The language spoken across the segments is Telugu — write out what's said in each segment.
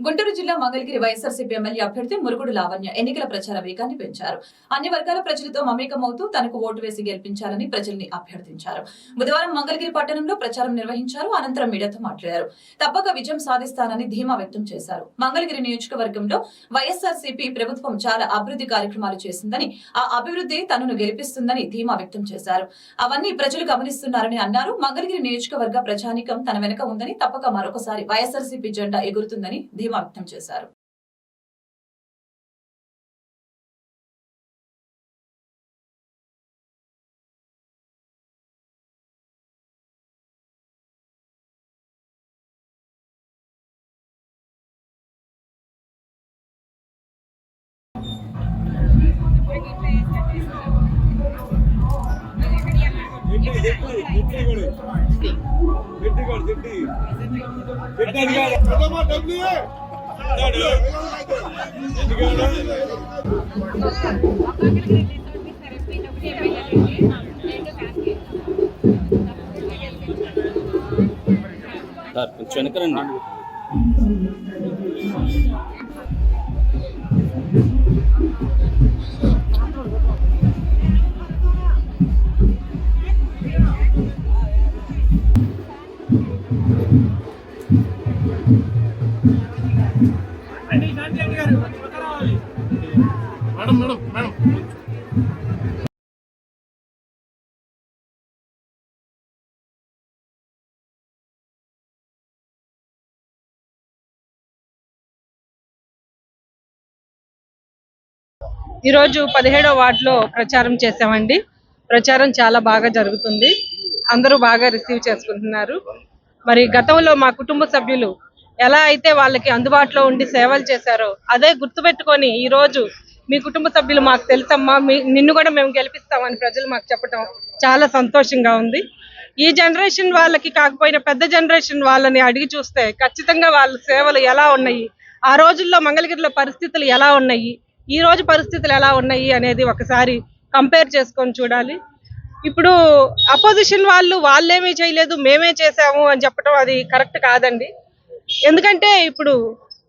గుంటూరు జిల్లా మంగళగిరి వైఎస్ఆర్సీపీ ఎమ్మెల్యే అభ్యర్థి మురుగుడు లావణ్య ఎన్నికల ప్రచార వేగాన్ని పెంచారు. అన్ని వర్గాల ప్రజలతో మమేకమవుతూ తనకు ఓటు వేసి గెలిపించాలని ప్రజల్ని అభ్యర్థించారు. బుధవారం మంగళగిరి పట్టణంలో ప్రచారం నిర్వహించారు. అనంతరం మీడియాతో మాట్లాడారు. తప్పక విజయం సాధిస్తానని ధీమా వ్యక్తం చేశారు. మంగళగిరి నియోజకవర్గంలో వైఎస్ఆర్సీపీ ప్రభుత్వం చాలా అభివృద్ధి కార్యక్రమాలు చేసిందని ఆ అభివృద్ధి తనను గెలిపిస్తుందని ధీమా వ్యక్తం చేశారు. అవన్నీ ప్రజలు గమనిస్తున్నారని అన్నారు. మంగళగిరి నియోజకవర్గ ప్రజానికం తన వెనుక ఉందని తప్పక మరొకసారి వైఎస్ఆర్సీపీ జెండా ఎగురుతుందని ధీమా వ్యక్తం చేశారు. చెట్టి చెట్టి పెద్దమ్మ డబ్ల్యూ సార్ కొంచెం వెనకరండి మేడం మేడం మేడం ఈరోజు పదిహేడో వార్డులో ప్రచారం చేసామండి ప్రచారం చాలా బాగా జరుగుతుంది. అందరూ బాగా రిసీవ్ చేసుకుంటున్నారు. మరి గతంలో మా కుటుంబ సభ్యులు ఎలా అయితే వాళ్ళకి అందుబాటులో ఉండి సేవలు చేశారో అదే గుర్తుపెట్టుకొని ఈ రోజు మీ కుటుంబ సభ్యులు మాకు తెలుసమ్మా మీ నిన్ను కూడా మేము గెలిపిస్తామని ప్రజలు మాకు చెప్పడం చాలా సంతోషంగా ఉంది. ఈ జనరేషన్ వాళ్ళకి కాకపోయినా పెద్ద జనరేషన్ వాళ్ళని అడిగి చూస్తే ఖచ్చితంగా వాళ్ళ సేవలు ఎలా ఉన్నాయి ఆ రోజుల్లో మంగళగిరిలో పరిస్థితులు ఎలా ఉన్నాయి ఈ రోజు పరిస్థితులు ఎలా ఉన్నాయి అనేది ఒకసారి కంపేర్ చేసుకొని చూడాలి. ఇప్పుడు అపోజిషన్ వాళ్ళు వాళ్ళేమీ చేయలేదు మేమే చేసాము అని చెప్పడం అది కరెక్ట్ కాదండి. ఎందుకంటే ఇప్పుడు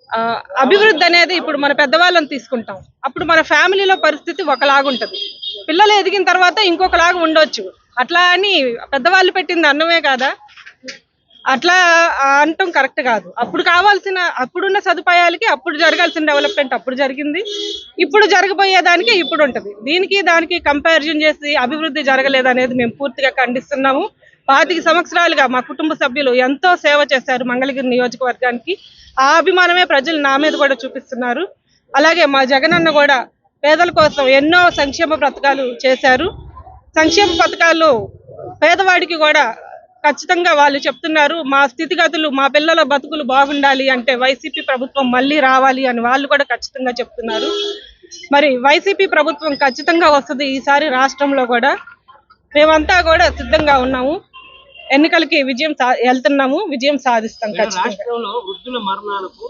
ఆ, అభివృద్ధి అనేది ఇప్పుడు మన పెద్దవాళ్ళని తీసుకుంటాం. అప్పుడు మన ఫ్యామిలీలో పరిస్థితి ఒకలాగుంటుంది. పిల్లలు ఎదిగిన తర్వాత ఇంకొకలాగా ఉండొచ్చు. అట్లా అని పెద్దవాళ్ళు పెట్టింది అన్నమే కాదా? అట్లా ఆ, అనటం కరెక్ట్ కాదు. అప్పుడు కావాల్సిన అప్పుడున్న సదుపాయాలకి అప్పుడు జరగాల్సిన డెవలప్మెంట్ అప్పుడు జరిగింది. ఇప్పుడు జరగబోయేదానికి ఇప్పుడు ఉంటుంది. దీనికి దానికి కంపారిజన్ చేసి అభివృద్ధి జరగలేదు అనేది మేము పూర్తిగా ఖండిస్తున్నాము. పాతిక సంవత్సరాలుగా మా కుటుంబ సభ్యులు ఎంతో సేవ చేశారు మంగళగిరి నియోజకవర్గానికి. ఆ అభిమానమే ప్రజలు నా మీద కూడా చూపిస్తున్నారు. అలాగే మా జగనన్న కూడా పేదల కోసం ఎన్నో సంక్షేమ పథకాలు చేశారు. సంక్షేమ పథకాలు పేదవాడికి కూడా ఖచ్చితంగా వాళ్ళు చెప్తున్నారు మా స్థితిగతులు మా పిల్లల బతుకులు బాగుండాలి అంటే వైసీపీ ప్రభుత్వం మళ్ళీ రావాలి అని వాళ్ళు కూడా ఖచ్చితంగా చెప్తున్నారు. మరి వైసీపీ ప్రభుత్వం ఖచ్చితంగా వస్తుంది ఈసారి రాష్ట్రంలో కూడా. మేమంతా కూడా సిద్ధంగా ఉన్నాము. ఎన్నికలకి విజయం వెళ్తున్నాము విజయం సాధిస్తాం రాష్ట్రంలో వృద్ధుల మరణాలకు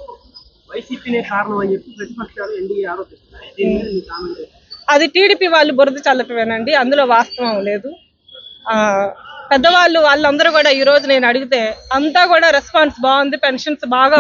వైసీపీనే కారణం అని చెప్పి ప్రతిపక్షాలు ఎన్డీఏ ఆరోపిస్తున్నాయి? అది టీడీపీ వాళ్ళు బురద చల్లటమేనండి అందులో వాస్తవం లేదు. ఆ పెద్దవాళ్ళు వాళ్ళందరూ కూడా ఈ రోజు నేను అడిగితే అంతా కూడా రెస్పాన్స్ బాగుంది పెన్షన్స్ బాగా